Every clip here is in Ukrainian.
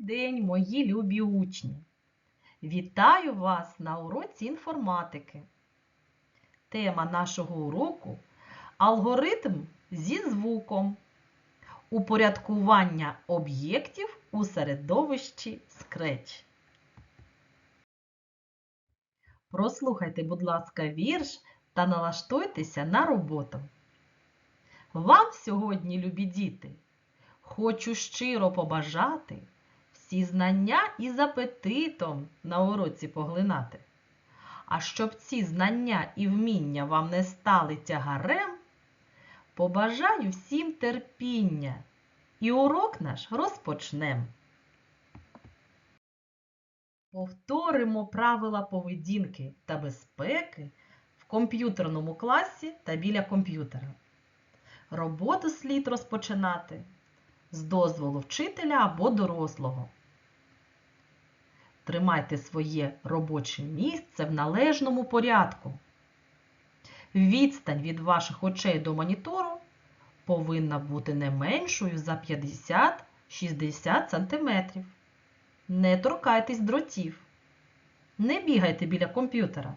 день, мої любі учні! Вітаю вас на уроці інформатики. Тема нашого уроку алгоритм зі звуком. Упорядкування об'єктів у середовищі Scratch. Прослухайте, будь ласка, вірш та налаштуйтеся на роботу. Вам сьогодні, любі діти, хочу щиро побажати всі знання із апетитом на уроці поглинати. А щоб ці знання і вміння вам не стали тягарем, побажаю всім терпіння і урок наш розпочнем. Повторимо правила поведінки та безпеки в комп'ютерному класі та біля комп'ютера. Роботу слід розпочинати з дозволу вчителя або дорослого. Тримайте своє робоче місце в належному порядку. Відстань від ваших очей до монітору повинна бути не меншою за 50-60 см. Не торкайтесь дротів. Не бігайте біля комп'ютера.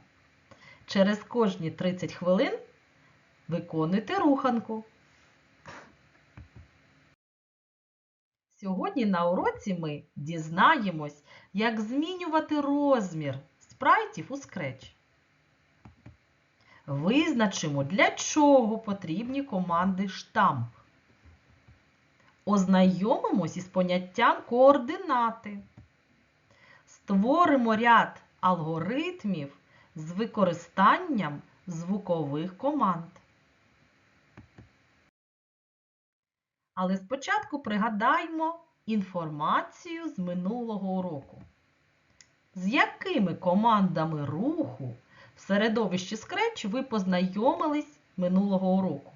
Через кожні 30 хвилин виконуйте руханку. Сьогодні на уроці ми дізнаємось, як змінювати розмір спрайтів у Scratch. Визначимо, для чого потрібні команди штамп. Ознайомимось із поняттям координати. Створимо ряд алгоритмів з використанням звукових команд. Але спочатку пригадаймо інформацію з минулого уроку. З якими командами руху в середовищі Scratch ви познайомились минулого уроку?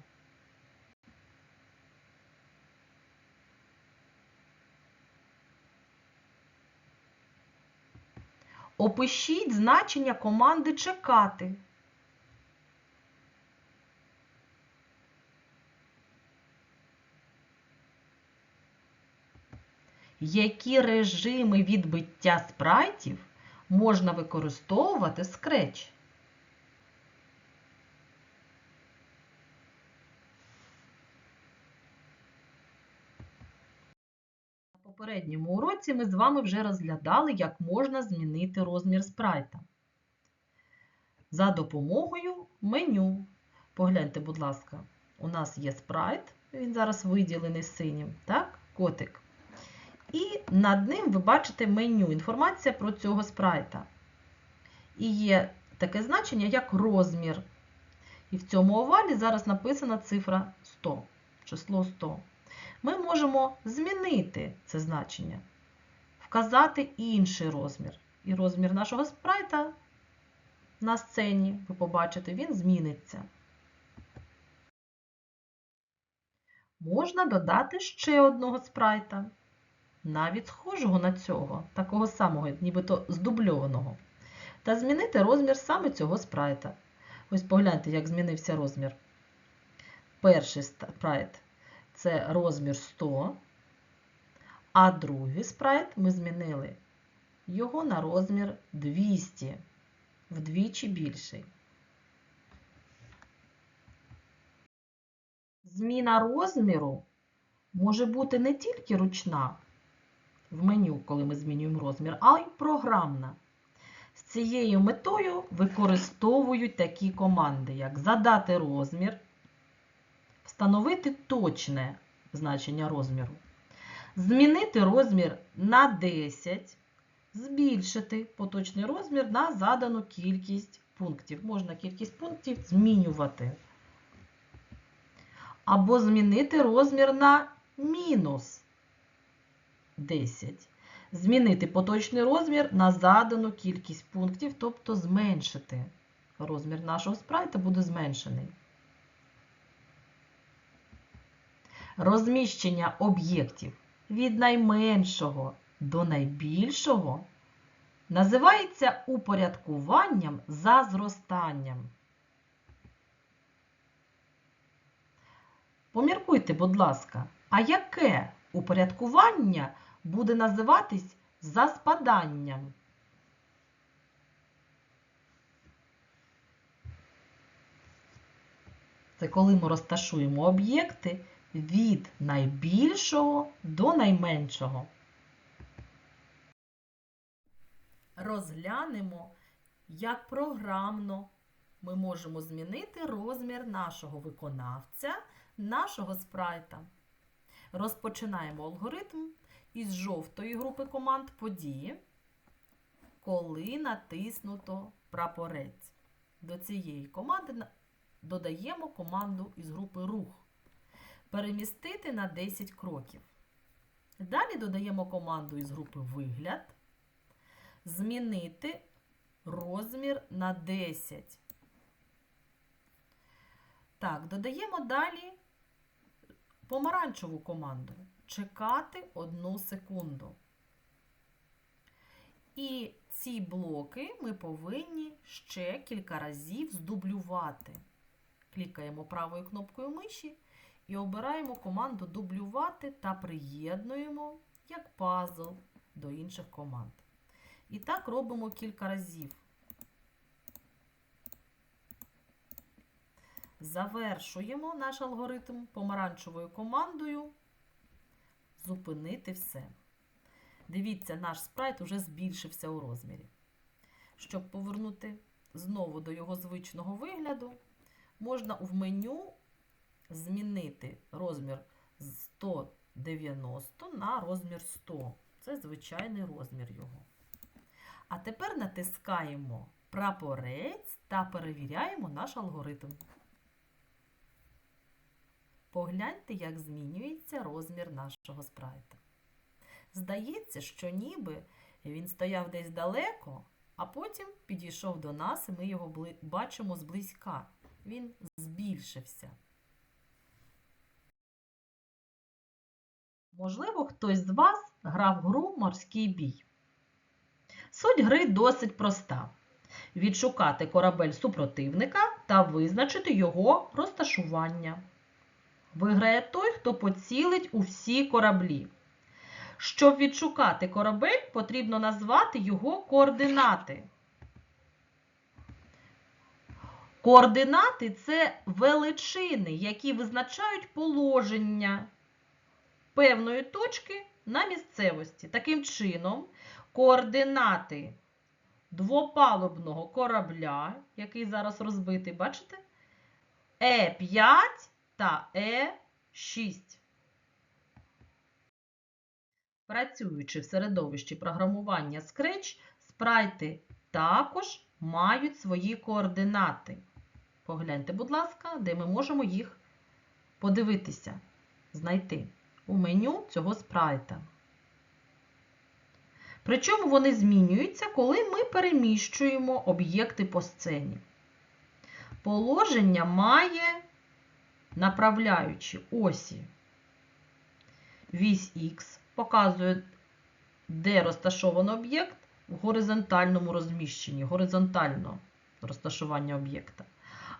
Опишіть значення команди чекати. Які режими відбиття спрайтів можна використовувати Scratch? На попередньому уроці ми з вами вже розглядали, як можна змінити розмір спрайта. За допомогою меню. Погляньте, будь ласка, у нас є спрайт, він зараз виділений синім, так? Котик. І над ним ви бачите меню, інформація про цього спрайта. І є таке значення, як розмір. І в цьому овалі зараз написана цифра 100, число 100. Ми можемо змінити це значення, вказати інший розмір. І розмір нашого спрайта на сцені, ви побачите, він зміниться. Можна додати ще одного спрайта навіть схожого на цього, такого самого, нібито здубльованого, та змінити розмір саме цього спрайта. Ось погляньте, як змінився розмір. Перший спрайт це розмір 100, а другий спрайт ми змінили його на розмір 200, вдвічі більший. Зміна розміру може бути не тільки ручна, в меню, коли ми змінюємо розмір, а й програмна. З цією метою використовують такі команди, як задати розмір, встановити точне значення розміру, змінити розмір на 10, збільшити поточний розмір на задану кількість пунктів. Можна кількість пунктів змінювати. Або змінити розмір на мінус 10. Змінити поточний розмір на задану кількість пунктів, тобто зменшити. Розмір нашого спрайта буде зменшений. Розміщення об'єктів від найменшого до найбільшого називається упорядкуванням за зростанням. Поміркуйте, будь ласка, а яке упорядкування буде називатись за спаданням. Це коли ми розташуємо об'єкти від найбільшого до найменшого. Розглянемо, як програмно ми можемо змінити розмір нашого виконавця, нашого спрайта. Розпочинаємо алгоритм із жовтої групи команд події, коли натиснуто прапорець. До цієї команди додаємо команду із групи рух. Перемістити на 10 кроків. Далі додаємо команду із групи вигляд. Змінити розмір на 10. Так, додаємо далі помаранчеву команду. Чекати 1 секунду. І ці блоки ми повинні ще кілька разів здублювати. Клікаємо правою кнопкою миші і обираємо команду дублювати та приєднуємо як пазл до інших команд. І так робимо кілька разів. Завершуємо наш алгоритм помаранчевою командою зупинити все. Дивіться, наш спрайт уже збільшився у розмірі. Щоб повернути знову до його звичного вигляду, можна в меню змінити розмір 190 на розмір 100. Це звичайний розмір його. А тепер натискаємо прапорець та перевіряємо наш алгоритм. Погляньте, як змінюється розмір нашого спрайта. Здається, що ніби він стояв десь далеко, а потім підійшов до нас, і ми його бачимо зблизька. Він збільшився. Можливо, хтось з вас грав гру Морський бій. Суть гри досить проста: відшукати корабель супротивника та визначити його розташування. Виграє той, хто поцілить у всі кораблі. Щоб відшукати корабель, потрібно назвати його координати. Координати це величини, які визначають положення певної точки на місцевості. Таким чином, координати двопалубного корабля, який зараз розбитий, бачите? Е5 та Е6. Працюючи в середовищі програмування Scratch, спрайти також мають свої координати. Погляньте, будь ласка, де ми можемо їх подивитися, знайти у меню цього спрайта. Причому вони змінюються, коли ми переміщуємо об'єкти по сцені. Положення має направляючі осі. Вісь Х показує, де розташований об'єкт в горизонтальному розміщенні, горизонтально розташування об'єкта.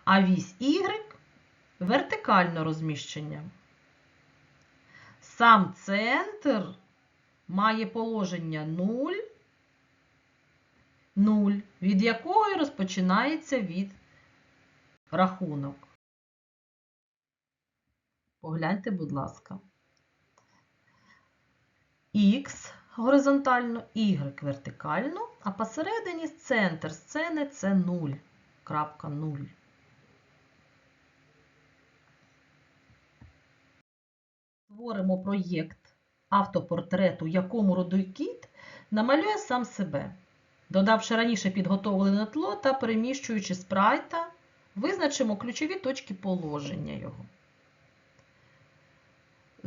А вісь Y вертикальне розміщення. Сам центр має положення 0, 0, від якого розпочинається від рахунок. Погляньте, будь ласка. Х горизонтально, Y вертикально, а посередині центр сцени це 0. Крапка 0. Створимо проєкт автопортрету, якому родой кіт намалює сам себе, додавши раніше підготовлене тло та переміщуючи спрайта, визначимо ключові точки положення його.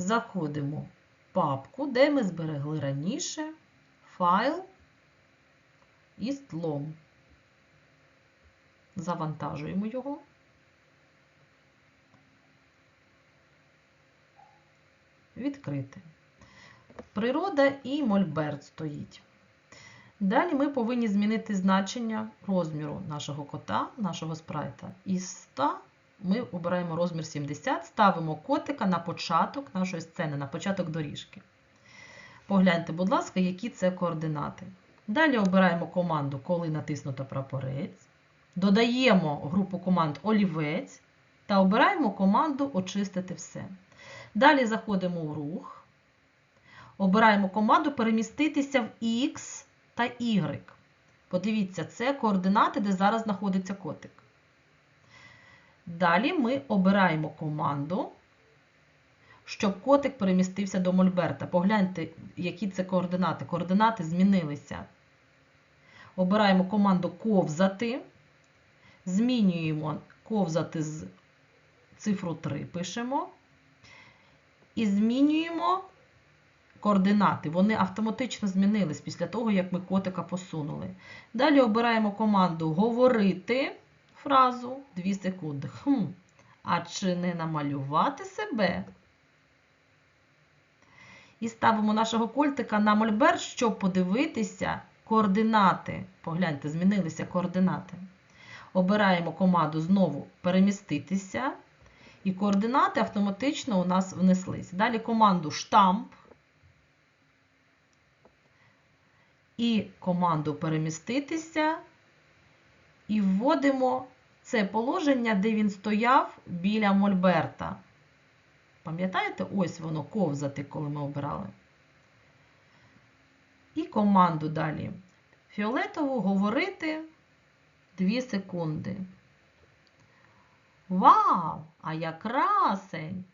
Заходимо в папку, де ми зберегли раніше файл із тлом. Завантажуємо його. Відкрити. Природа і мольберт стоїть. Далі ми повинні змінити значення розміру нашого кота, нашого спрайта. Із 100 ми обираємо розмір 70, ставимо котика на початок нашої сцени, на початок доріжки. Погляньте, будь ласка, які це координати. Далі обираємо команду, коли натиснуто прапорець. Додаємо групу команд олівець та обираємо команду Очистити все. Далі заходимо у рух. Обираємо команду переміститися в X та Y. Подивіться, це координати, де зараз знаходиться котик. Далі ми обираємо команду, щоб котик перемістився до Мольберта. Погляньте, які це координати. Координати змінилися. Обираємо команду ковзати. Змінюємо ковзати з цифру 3 пишемо. І змінюємо координати. Вони автоматично змінились після того, як ми котика посунули. Далі обираємо команду говорити фразу 2 секунди. Хм, а чи не намалювати себе? І ставимо нашого кольтика на мольберт, щоб подивитися координати. Погляньте, змінилися координати. Обираємо команду знову переміститися. І координати автоматично у нас внеслись. Далі команду штамп. І команду переміститися. І вводимо це положення, де він стояв біля мольберта. Пам'ятаєте, ось воно ковзати, коли ми обирали. І команду далі. Фіолетову говорити 2 секунди. Вау! А я красень!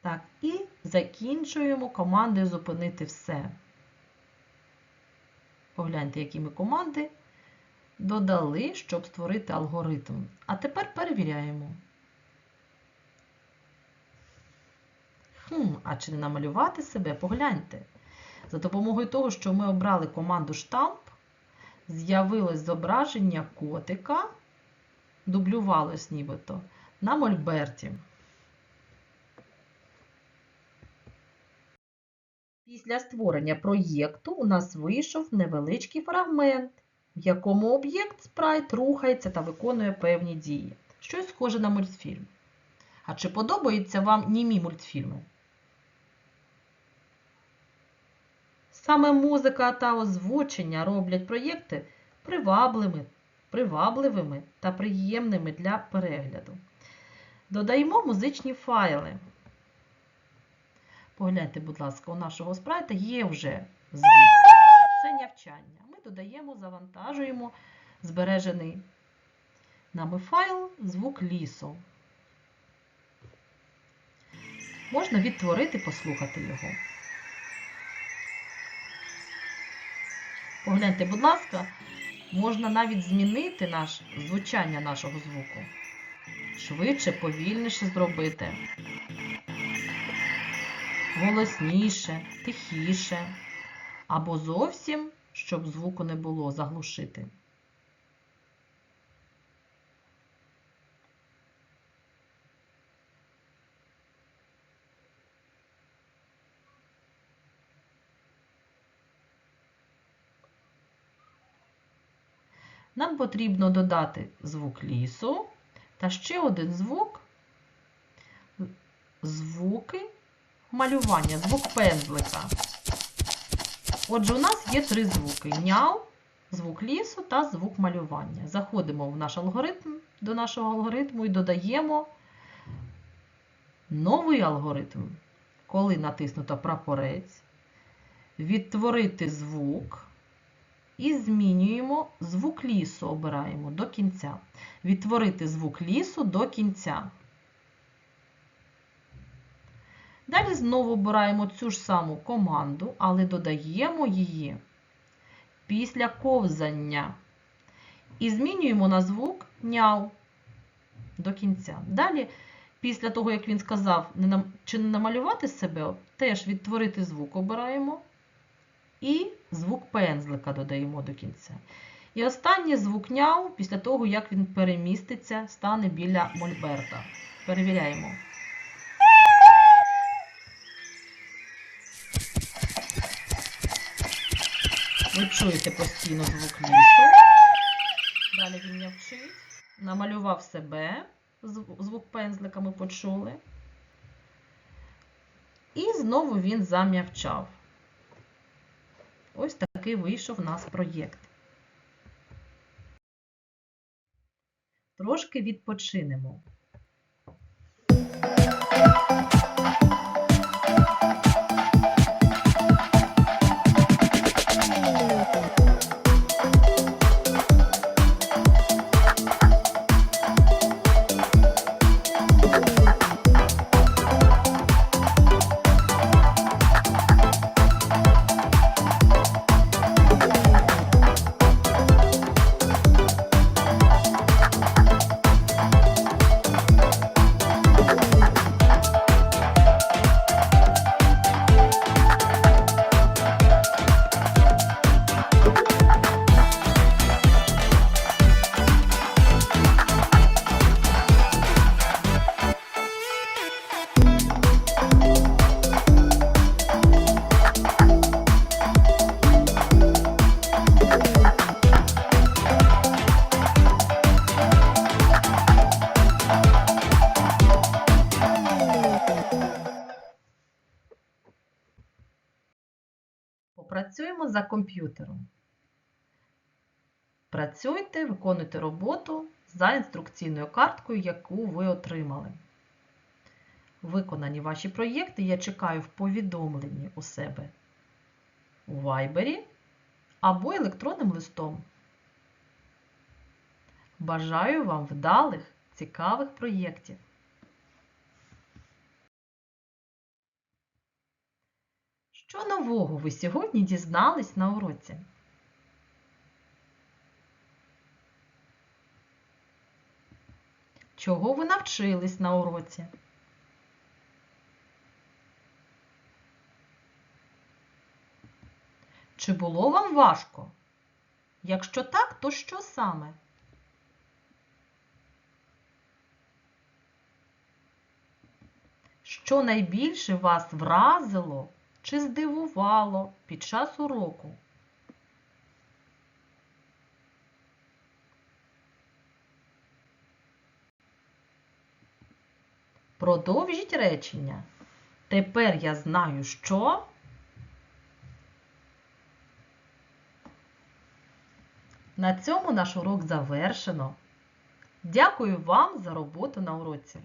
Так, і закінчуємо командою зупинити все. Погляньте, які ми команди додали, щоб створити алгоритм. А тепер перевіряємо. Хм, а чи не намалювати себе? Погляньте. За допомогою того, що ми обрали команду штамп, з'явилось зображення котика, дублювалось нібито, на мольберті. Після створення проєкту у нас вийшов невеличкий фрагмент, в якому об'єкт спрайт рухається та виконує певні дії. Щось схоже на мультфільм. А чи подобаються вам німі мультфільми? Саме музика та озвучення роблять проєкти привабливими, привабливими та приємними для перегляду. Додаємо музичні файли. Погляньте, будь ласка, у нашого спрайта є вже звук. Це навчання. Ми додаємо, завантажуємо збережений нами файл звук лісу. Можна відтворити, послухати його. Погляньте, будь ласка, можна навіть змінити наш, звучання нашого звуку. Швидше, повільніше зробити. Голосніше, тихіше. Або зовсім, щоб звуку не було, заглушити. Нам потрібно додати звук лісу та ще один звук звуки малювання, звук пензлика. Отже, у нас є три звуки: няу, звук лісу та звук малювання. Заходимо в наш алгоритм, до нашого алгоритму і додаємо новий алгоритм. Коли натиснуто прапорець, відтворити звук. І змінюємо звук лісу, обираємо до кінця. Відтворити звук лісу до кінця. Далі знову обираємо цю ж саму команду, але додаємо її після ковзання. І змінюємо на звук няу до кінця. Далі, після того, як він сказав, чи не намалювати себе, теж відтворити звук обираємо. І звук пензлика додаємо до кінця. І останній звук няу, після того, як він переміститься, стане біля мольберта. Перевіряємо. Ви чуєте постійно звук лісу. Далі він м'явчить. Намалював себе. Звук пензлика ми почули. знову він зам'явчав. Ось такий вийшов у нас проєкт. Трошки відпочинемо. За комп'ютером. Працюйте, виконуйте роботу за інструкційною карткою, яку ви отримали. Виконані ваші проєкти я чекаю в повідомленні у себе у Viber або електронним листом. Бажаю вам вдалих, цікавих проєктів! Що нового ви сьогодні дізнались на уроці? Чого ви навчились на уроці? Чи було вам важко? Якщо так, то що саме? Що найбільше вас вразило чи здивувало під час уроку? Продовжіть речення. Тепер я знаю, що. На цьому наш урок завершено. Дякую вам за роботу на уроці.